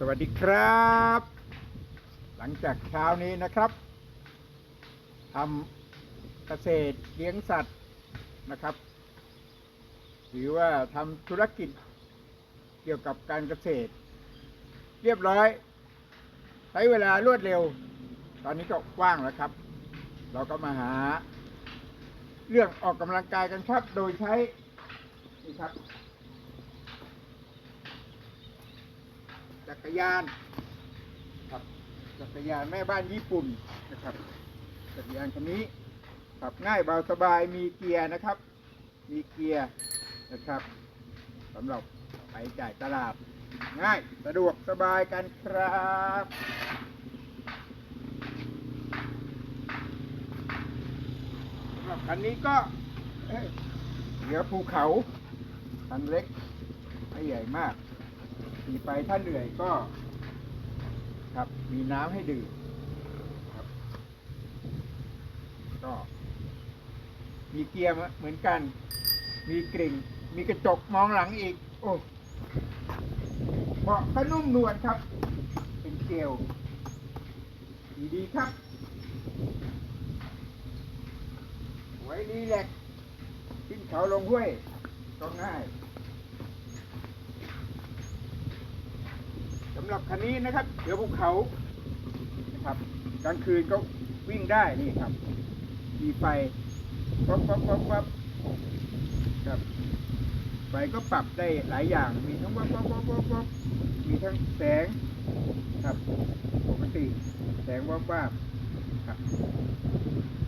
สวัสดีครับ หลังจากเช้านี้นะครับทำเกษตรเลี้ยงสัตว์นะครับ หรือว่าทำธุรกิจเกี่ยวกับการเกษตร เรียบร้อย ใช้เวลารวดเร็ว ตอนนี้ก็ว่างแล้วครับ เราก็มาหา เรื่องออกกำลังกายกันครับ โดยใช้นี่ครับ จักรยานครับจักรยานแม่บ้านญี่ปุ่นนะครับ จักรยานคันนี้ขับง่ายเบาสบายมีเกียร์นะครับ มีเกียร์นะครับสำหรับไปจ่ายตลาดง่ายสะดวกสบายกันครับสำหรับคันนี้ก็เอ้ยเหลือภูเขาคันเล็กไม่ใหญ่มาก ขี่ไปถ้าเหนื่อยก็ ครับมีน้ำให้ดื่มครับ ก็ มีเกียร์เหมือนกัน มีกริ่ง มีกระจกมองหลังอีก โอ้เบาะก็นุ่มนวลครับ เป็นเกลดีดีครับไว้ดีแหลกขึ้นเขาลงห้วยก็ง่าย สำ หรับคันนี้นะครับ เดี๋ยวภูเขานะครับกลางคืนก็วิ่งได้นี่ครับ มีไฟป๊บป๊บป๊บป๊บครับไฟก็ปรับได้หลายอย่าง มีทั้งวับวับวับวับวับมีทั้งแสงครับปกติแสงวับวับครับ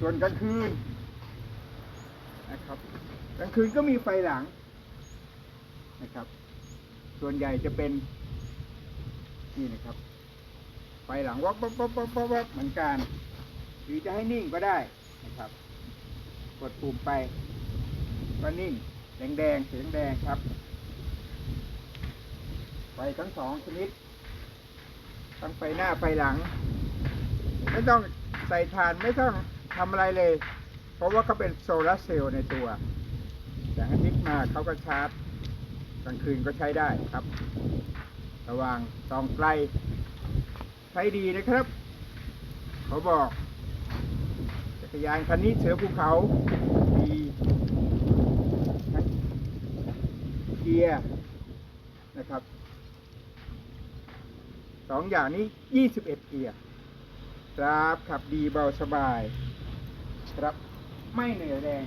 ส่วนกลางคืนนะครับกลางคืนก็มีไฟหลังนะครับ ส่วนใหญ่จะเป็น นี่นะครับไฟหลังวับวับวับวับวับวับเหมือนกัน หรือจะให้นิ่งก็ได้นะครับ กดปุ่มไปก็นิ่ง แดงแดงๆเสียงแดงครับไฟทั้งสองชนิด ทั้งไฟหน้าไฟหลัง ไม่ต้องใส่ถ่านไม่ต้องทำอะไรเลย เพราะว่าเขาเป็นโซลาร์เซลล์ในตัวแสงอาทิตย์มาเขาก็ชาร์จกลางคืนก็ใช้ได้ครับ ว่างตองไกล ใช้ดีนะครับ เขาบอก จักรยานคันนี้เสือภูเขามีเกียร์นะครับสองอย่างนี้ยี่สิบเอ็ดเกียร์ครับขับดีเบาสบาย ครับไม่เหนื่อยแรง